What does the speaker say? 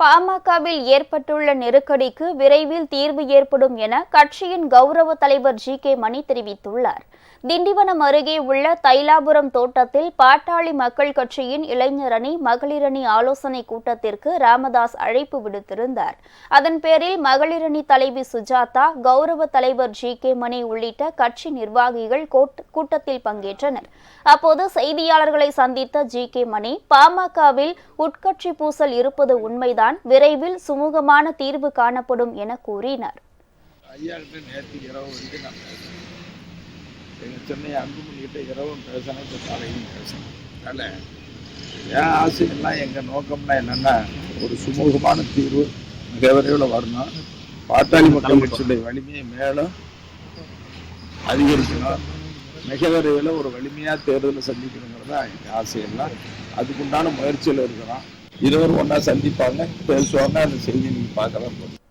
பாமகவில் ஏற்பட்டுள்ள நெருக்கடிக்கு விரைவில் தீர்வு ஏற்படும் என கட்சியின் கௌரவ தலைவர் ஜி கே மணி தெரிவித்துள்ளார். திண்டிவனம் அருகே உள்ள தைலாபுரம் தோட்டத்தில் பாட்டாளி மக்கள் கட்சியின் இளைஞரணி மகளிரணி ஆலோசனை கூட்டத்திற்கு ராமதாஸ் அழைப்பு விடுத்திருந்தார். அதன் பேரில் மகளிரணி தலைவி சுஜாதா கௌரவ தலைவர் ஜி கே மணி உள்ளிட்ட கட்சி நிர்வாகிகள் கூட்டத்தில் பங்கேற்றனர். அப்போது செய்தியாளர்களை சந்தித்த ஜி கே மணி பாமகவில் உட்கட்சி பூசல் இருப்பது உண்மைதான் விரைவில் சுமூகமான தீர்வு காணப்படும் என கூறினார். ஐயா நேற்று இரவு நான் எங்கள் சென்னை இரவும் இப்போ அதனால் என் ஆசையெல்லாம் எங்கள் நோக்கம்னா என்னென்னா ஒரு சுமூகமான தீர்வு மிக விரைவில் வரணும். பாட்டாளி மக்கள் கட்சியுடைய வலிமையை மேலும் அதிகரிக்கணும். மிக விரைவில் ஒரு வலிமையாக தேர்தலை சந்திக்கணுங்கிறது தான் எங்கள் ஆசையெல்லாம் அதுக்குண்டான முயற்சியில் இருக்கிறோம். இருவரும் ஒன்றா சந்திப்பாங்க. பேசுவாங்க அந்த செய்தி நீங்கள் பார்க்கலாம் போதும்